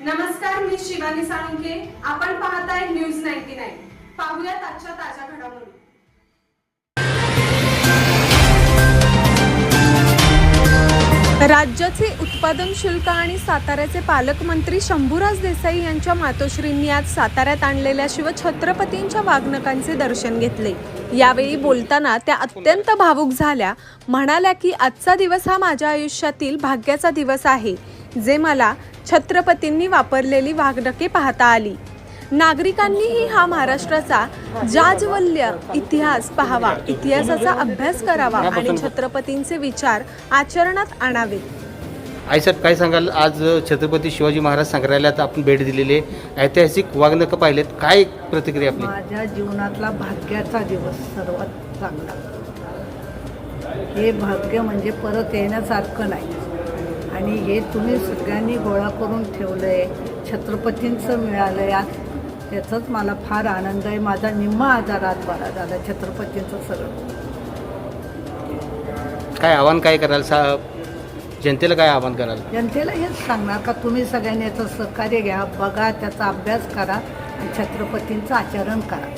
नमस्कार मी शिवानी साळुंके आपण पाहताय न्यूज नाईन्टी नाईन. पाहूयात आजच्या ताज्या घडामोडी. राज्याचे उत्पादन शुल्क आणि साताऱ्याचे पालकमंत्री शंभूराज देसाई यांच्या मातोश्रींनी आज साताऱ्यात आणलेल्या शिवछत्रपतींच्या वागणकांचे दर्शन घेतले. यावेळी बोलताना त्या अत्यंत भावूक झाल्या. म्हणाल्या की आजचा दिवस हा माझ्या आयुष्यातील भाग्याचा दिवस आहे. जे मला छत्रपतींनी वापरलेली वागणके पाहता आली. नागरिकांनीही हा महाराष्ट्राचा जाज्वल्य इतिहास पाहावा इतिहासाचा अभ्यास करावा आणि छत्रपतींचे विचार आचरणात आणावे. आई साहेब काय सांगाल? आज छत्रपती शिवाजी महाराज संग्रहालयात आपण भेट दिलेली ऐतिहासिक वागणकं पाहिलेत. काय प्रतिक्रिया आपली? माझ्या जीवनातला भाग्याचा दिवस सर्वात चांगला. हे भाग्य म्हणजे परत येण्यासारखं नाही. आणि हे तुम्ही सगळ्यांनी गोळा करून ठेवलं आहे छत्रपतींचं मिळालं आहे त्याचाच मला फार आनंद आहे. माझा निम्मा आजारात बरा झाला छत्रपतींचं सगळं. काय आव्हान काय कराल? सा जनतेला काय आव्हान कराल? जनतेला हेच सांगणार का तुम्ही सगळ्यांनी याचं सहकार्य घ्या बघा त्याचा अभ्यास करा आणि छत्रपतींचं आचरण करा.